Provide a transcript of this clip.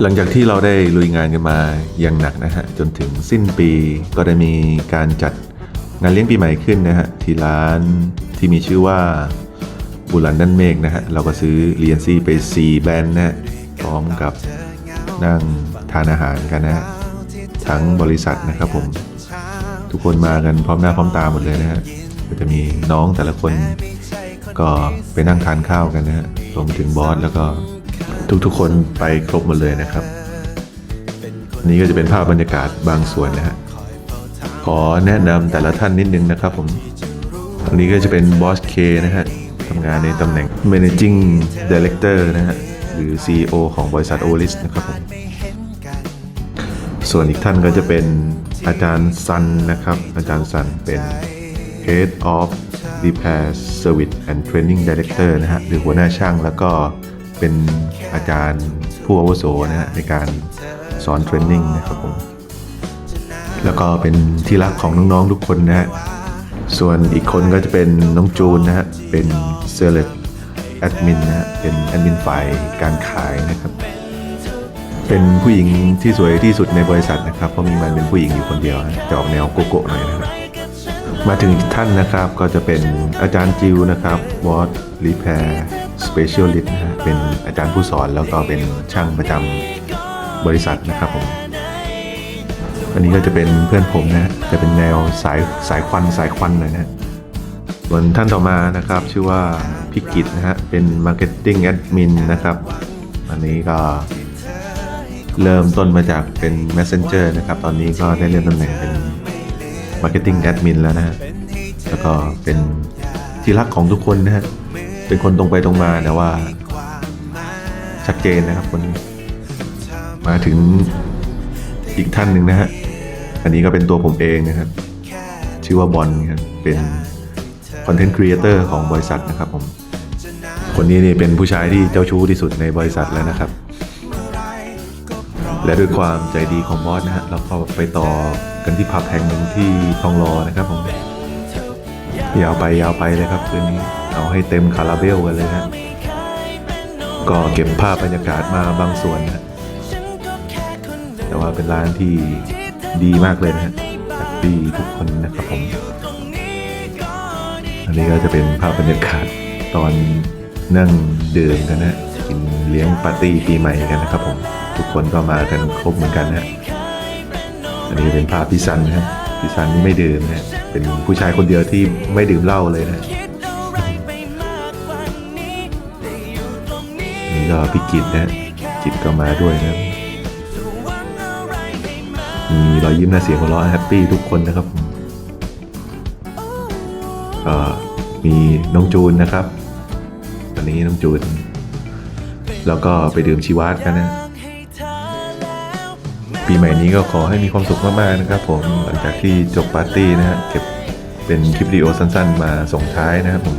หลังจากที่เราได้ลุยงานกันมาอย่างหนักนะฮะจนถึงสิ้นปีก็ได้มีการจัดงานเลี้ยงปีใหม่ขึ้นนะฮะที่ร้านที่มีชื่อว่าบุรันดันเมฆนะฮะเราก็ซื้อเรียนซีไป 4 แบรนด์นะฮะพร้อมกับนั่งทานอาหารกันนะฮะทั้งบริษัทนะครับผมทุกคนมากันพร้อมหน้าพร้อมตาหมดเลยนะฮะก็จะมีน้องแต่ละคนก็ไปนั่งทานข้าวกันนะฮะรวมถึงบอสแล้วก็ ทุกๆคนไปครบหมดเลยนะครับ นี่ก็จะเป็นภาพบรรยากาศบางส่วนนะฮะขอแนะนำแต่ละท่านนิดนึงนะครับผมอันนี้ก็จะเป็นบอสเคนะฮะทำงานในตำแหน่ง Managing Director นะฮะหรือ CEO ของบริษัท Olis นะครับผมส่วนอีกท่านก็จะเป็นอาจารย์ซันนะครับ อาจารย์ซันเป็น Head of Repair Service and Training Director นะฮะหรือหัวหน้าช่างแล้วก็ เป็นอาจารย์ผู้อาวุโสนะฮะในการสอนเทรนนิ่งนะครับผมแล้วก็เป็นที่รักของน้องๆทุกคนนะฮะส่วนอีกคนก็จะเป็นน้องจูนนะฮะเป็นเซเลบแอดมินนะฮะเป็นแอดมินฝ่ายการขายนะครับเป็นผู้หญิงที่สวยที่สุดในบริษัทนะครับเพราะมีมันเป็นผู้หญิงอยู่คนเดียวจะออกแนวโกโก้หน่อยนะครับมาถึงท่านนะครับก็จะเป็นอาจารย์จิวนะครับวอ r รีแพร์ สเปเชียลิตนะฮะเป็นอาจารย์ผู้สอนแล้วก็เป็นช่างประจำบริษัทนะครับผม อันนี้ก็จะเป็นเพื่อนผมนะจะเป็นแนวสายสายควันสายควันหน่อยนะส่วนท่านต่อมานะครับชื่อว่าพิกิตนะฮะเป็น Marketing Admin นะครับ อันนี้ก็เริ่มต้นมาจากเป็น Messenger นะครับ ตอนนี้ก็ได้เลื่อนตำแหน่งเป็น Marketing Admin แล้วนะฮะ แล้วก็เป็นที่รักของทุกคนนะฮะ เป็นคนตรงไปตรงมาแต่ว่า ชัดเจนนะครับคนนี้มาถึงอีกท่านหนึ่งนะฮะ อันนี้ก็เป็นตัวผมเองนะครับ ชื่อว่าบอลครับเป็นคอนเทนต์ครีเอเตอร์ของบริษัทนะครับผม คนนี้นี่เป็นผู้ชายที่เจ้าชู้ที่สุดในบริษัทแล้วนะครับ และด้วยความใจดีของบอสนะฮะเราก็ไปต่อกันที่ผับแห่งหนึ่งที่ทองรอนะครับผมยาวไปยาวไปเลยครับคืนนี้ เอาให้เต็มคาราเบลกันเลยนะก็เก็บภาพบรรยากาศมาบางส่วนนะแต่ว่าเป็นร้านที่ดีมากเลยนะฮะแฮปปี้ทุกคนนะครับผม อันนี้ก็จะเป็นภาพบรรยากาศตอนนั่งดื่มกันนะกินเลี้ยงปาร์ตี้ปีใหม่กันนะครับผม ทุกคนก็มากันครบเหมือนกันนะอันนี้เป็นภาพพี่ซันนะพี่ซันนี่ไม่ดื่มนะเป็นผู้ชายคนเดียวที่ไม่ดื่มเหล้าเลยนะ ก็พี่กิตนะกิตก็มาด้วยนะมีรอยยิ้มหน้าเสียงหัวเราะแฮปปี้ทุกคนนะครับผมก็มีน้องจูนนะครับวันนี้น้องจูน แล้วก็ไปดื่มชีวัตกันนะปีใหม่นี้ก็ขอให้มีความสุขมากๆนะครับ ผมหลังจากที่จบปาร์ตี้นะฮะเก็บเป็นคลิปวิดีโอสั้นๆ มาส่งท้ายนะครับผม